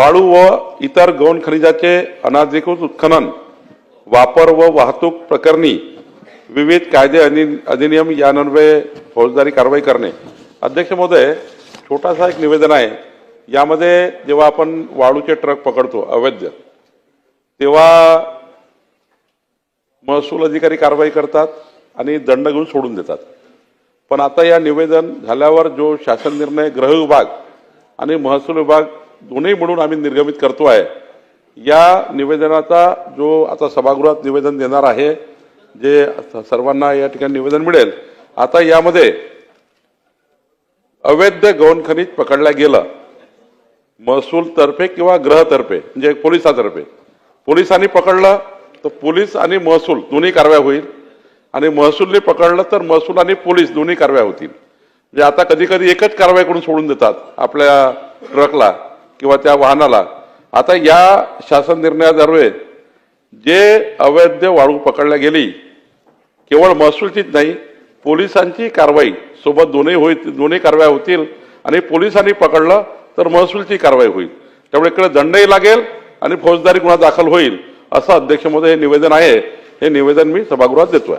वाळू व इतर गौण खनिजाचे अनाधिकृत उत्खनन वापर व वाहतूक प्रकरणी विविध कायदे अधिनियम यान्वये फौजदारी कारवाई करणे. अध्यक्ष महोदय छोटासा एक निवेदन आहे. यामध्ये जेव्हा आपण वाळूचे ट्रक पकडतो अवैध तेव्हा महसूल अधिकारी कारवाई करतात आणि दंड घेऊन सोडून देतात. पण आता या निवेदन झाल्यावर जो शासन निर्णय गृह विभाग आणि महसूल विभाग दोन्ही म्हणून आम्ही निर्गमित करतो आहे. या निवेदनाचा जो आता सभागृहात निवेदन देणार आहे जे सर्वांना या ठिकाणी निवेदन मिळेल आता यामध्ये अवैध गौण खनिज पकडल्या गेलं. महसूल तर्फे किंवा ग्रहतर्फे म्हणजे पोलिसातर्फे. पोलिसांनी पकडलं तर पोलीस आणि महसूल दोन्ही कारवाया होईल. आणि महसूलने पकडलं तर महसूल आणि पोलीस दोन्ही कारवाया होतील. म्हणजे आता कधी कधी एकच कारवाई करून सोडून देतात आपल्या ट्रकला. किंवा त्या वाहनाला. आता या शासन निर्णयाद्वारे जे अवैध वाळू पकडल्या गेली केवळ महसूलचीच नाही पोलिसांची कारवाई सोबत दोन्ही होईल दोन्ही कारवाया होतील आणि पोलिसांनी पकडलं तर महसूलची कारवाई होईल. त्यामुळे इकडे दंडही लागेल आणि फौजदारी गुन्हा दाखल होईल असं अध्यक्ष महोदय हे निवेदन आहे. हे निवेदन मी सभागृहात देतोय.